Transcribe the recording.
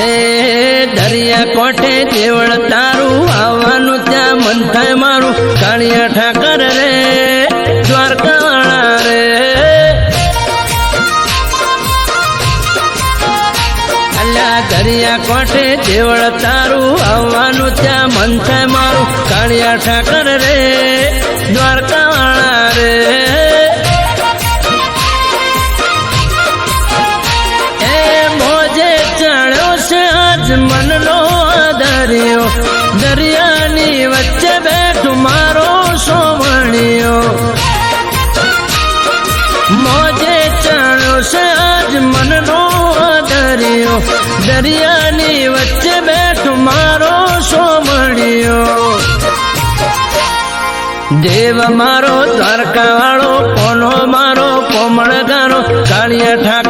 હે દરિયા કોઠે દેવળ તારું આવવાનું ત્યાં મન થાય મારું. કાળિયા ઠાકર રે, દ્વારકાવાળા રે. અલ્યા દરિયા કોઠે દેવળ તારું આવવાનું ત્યાં મન થાય મારું. કાળિયા ઠાકર રે દ્વારકાવાળા આજ મનનો દરિયો. દરિયાની વચ્ચે બેઠું મારો સોમણિયો મોજે ચડ્યો છે આજ મનનો દરિયો. દરિયાની વચ્ચે બેઠું મારો સોમણિયો દેવ મારો દ્વારકા વાળો કોનો મારો કોમળ ગારો કાળિયા ઠાકર રે